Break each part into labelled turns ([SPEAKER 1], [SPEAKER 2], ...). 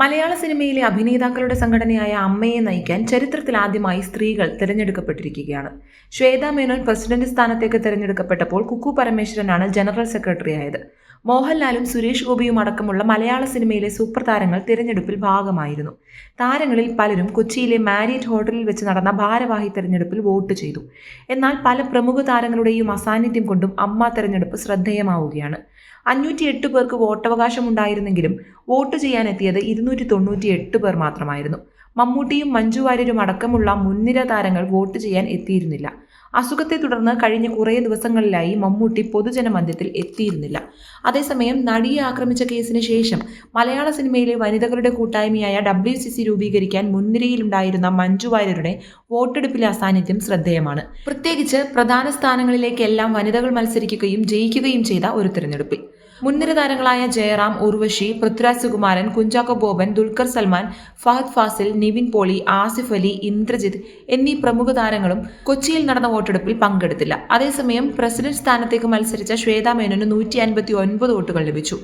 [SPEAKER 1] മലയാള സിനിമയിലെ അഭിനേതാക്കളുടെ സംഘടനയായ അമ്മയെ നയിക്കാൻ ചരിത്രത്തിൽ ആദ്യമായി സ്ത്രീകൾ തിരഞ്ഞെടുക്കപ്പെട്ടിരിക്കുകയാണ്. ശ്വേത മേനോൻ പ്രസിഡന്റ് സ്ഥാനത്തേക്ക് തിരഞ്ഞെടുക്കപ്പെട്ടപ്പോൾ കുക്കു പരമേശ്വരനാണ് ജനറൽ സെക്രട്ടറി ആയത് മോഹൻലാലും സുരേഷ് ഗോപിയും അടക്കമുള്ള മലയാള സിനിമയിലെ സൂപ്പർ താരങ്ങൾ തിരഞ്ഞെടുപ്പിൽ ഭാഗമായിരുന്നു. താരങ്ങളിൽ പലരും കൊച്ചിയിലെ മാരിയറ്റ് ഹോട്ടലിൽ വെച്ച് നടന്ന ഭാരവാഹി തെരഞ്ഞെടുപ്പിൽ വോട്ട് ചെയ്തു. എന്നാൽ പല പ്രമുഖ താരങ്ങളുടെയും അസാന്നിധ്യം കൊണ്ടും അമ്മ തെരഞ്ഞെടുപ്പ് ശ്രദ്ധേയമാവുകയാണ്. അഞ്ഞൂറ്റി എട്ട് പേർക്ക് വോട്ടവകാശം ഉണ്ടായിരുന്നെങ്കിലും വോട്ട് ചെയ്യാനെത്തിയത് ഇരുന്നൂറ്റി തൊണ്ണൂറ്റി എട്ട് പേർ മാത്രമായിരുന്നു. മമ്മൂട്ടിയും മഞ്ജു വാര്യരും അടക്കമുള്ള മുൻനിര താരങ്ങൾ വോട്ട് ചെയ്യാൻ എത്തിയിരുന്നില്ല. അസുഖത്തെ തുടർന്ന് കഴിഞ്ഞ കുറേ ദിവസങ്ങളിലായി മമ്മൂട്ടി പൊതുജനമധ്യത്തിൽ എത്തിയിരുന്നില്ല. അതേസമയം നടിയെ ആക്രമിച്ച കേസിന് ശേഷം മലയാള സിനിമയിലെ വനിതകളുടെ കൂട്ടായ്മയായ ഡബ്ല്യു സി സി രൂപീകരിക്കാൻ മുൻനിരയിലുണ്ടായിരുന്ന മഞ്ജു വാര്യരുടെ വോട്ടെടുപ്പിലെ അസാന്നിധ്യം ശ്രദ്ധേയമാണ്. പ്രത്യേകിച്ച് പ്രധാന സ്ഥാനങ്ങളിലേക്കെല്ലാം വനിതകൾ മത്സരിക്കുകയും ജയിക്കുകയും ചെയ്ത ഒരു തിരഞ്ഞെടുപ്പിൽ. മുൻനിര താരങ്ങളായ ജയറാം ഉർവശി പൃഥ്വിരാജ് സുകുമാരൻ കുഞ്ചാക്കോ ബോബൻ ദുൽഖർ സൽമാൻ ഫഹദ് ഫാസിൽ നിവിൻ പോളി ആസിഫ് അലി ഇന്ദ്രജിത്ത് എന്നീ പ്രമുഖ താരങ്ങളും കൊച്ചിയിൽ നടന്ന വോട്ടെടുപ്പിൽ പങ്കെടുത്തില്ല. അതേസമയം പ്രസിഡന്റ് സ്ഥാനത്തേക്ക് മത്സരിച്ച ശ്വേതാ മേനോന് നൂറ്റി അൻപത്തി ഒൻപത് വോട്ടുകൾ ലഭിച്ചു.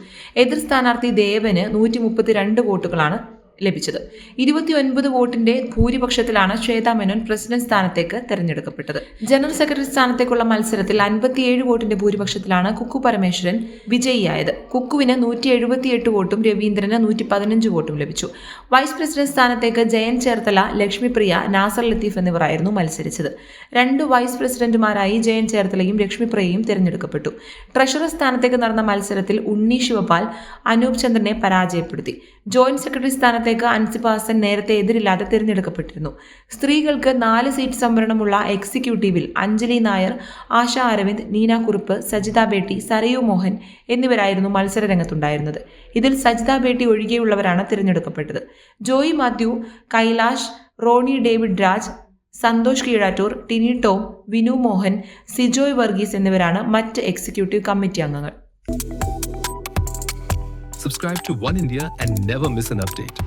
[SPEAKER 1] എതിർ സ്ഥാനാർത്ഥി ദേവന് നൂറ്റി വോട്ടുകളാണ് ലഭിച്ചത്. ഇരുപത്തിയൊൻപത് വോട്ടിന്റെ ഭൂരിപക്ഷത്തിലാണ് ശ്വേതാ മേനോൻ പ്രസിഡന്റ് സ്ഥാനത്തേക്ക് തെരഞ്ഞെടുക്കപ്പെട്ടത്. ജനറൽ സെക്രട്ടറി സ്ഥാനത്തേക്കുള്ള മത്സരത്തിൽ അൻപത്തിയേഴ് വോട്ടിന്റെ ഭൂരിപക്ഷത്തിലാണ് കുക്കു പരമേശ്വരൻ വിജയിയായത്. കുക്കുവിന് നൂറ്റി എഴുപത്തിയെട്ട് വോട്ടും രവീന്ദ്രന് നൂറ്റി പതിനഞ്ച് വോട്ടും ലഭിച്ചു. വൈസ് പ്രസിഡന്റ് സ്ഥാനത്തേക്ക് ജയൻ ചേർത്തല ലക്ഷ്മിപ്രിയ നാസർ ലത്തീഫ് എന്നിവരായിരുന്നു മത്സരിച്ചത്. രണ്ട് വൈസ് പ്രസിഡന്റുമാരായി ജയൻ ചേർത്തലയും ലക്ഷ്മിപ്രിയയും തിരഞ്ഞെടുക്കപ്പെട്ടു. ട്രഷറർ സ്ഥാനത്തേക്ക് നടന്ന മത്സരത്തിൽ ഉണ്ണി ശിവപാൽ അനൂപ് ചന്ദ്രനെ പരാജയപ്പെടുത്തി. ജോയിന്റ് സെക്രട്ടറി സ്ഥാനത്തേക്ക് അൻസിബ ഹസൻ നേരത്തെ എതിരില്ലാതെ തിരഞ്ഞെടുക്കപ്പെട്ടിരുന്നു. സ്ത്രീകൾക്ക് നാല് സീറ്റ് സംവരണമുള്ള എക്സിക്യൂട്ടീവിൽ അഞ്ജലി നായർ ആശ അരവിന്ദ് നീന കുറുപ്പ് സജിത ബേട്ടി സരയു മോഹൻ എന്നിവരായിരുന്നു മത്സര രംഗത്തുണ്ടായിരുന്നത് ഇതിൽ സജിത ബേട്ടി ഒഴികെയുള്ളവരാണ് തിരഞ്ഞെടുക്കപ്പെട്ടത്. ജോയി മാത്യു കൈലാഷ് റോണി ഡേവിഡ് രാജ് സന്തോഷ് കീഴാറ്റൂർ ടിനി ടോം വിനു മോഹൻ സിജോയ് വർഗീസ് എന്നിവരാണ് മറ്റ് എക്സിക്യൂട്ടീവ് കമ്മിറ്റി അംഗങ്ങൾ.
[SPEAKER 2] Subscribe to One India and never miss an update.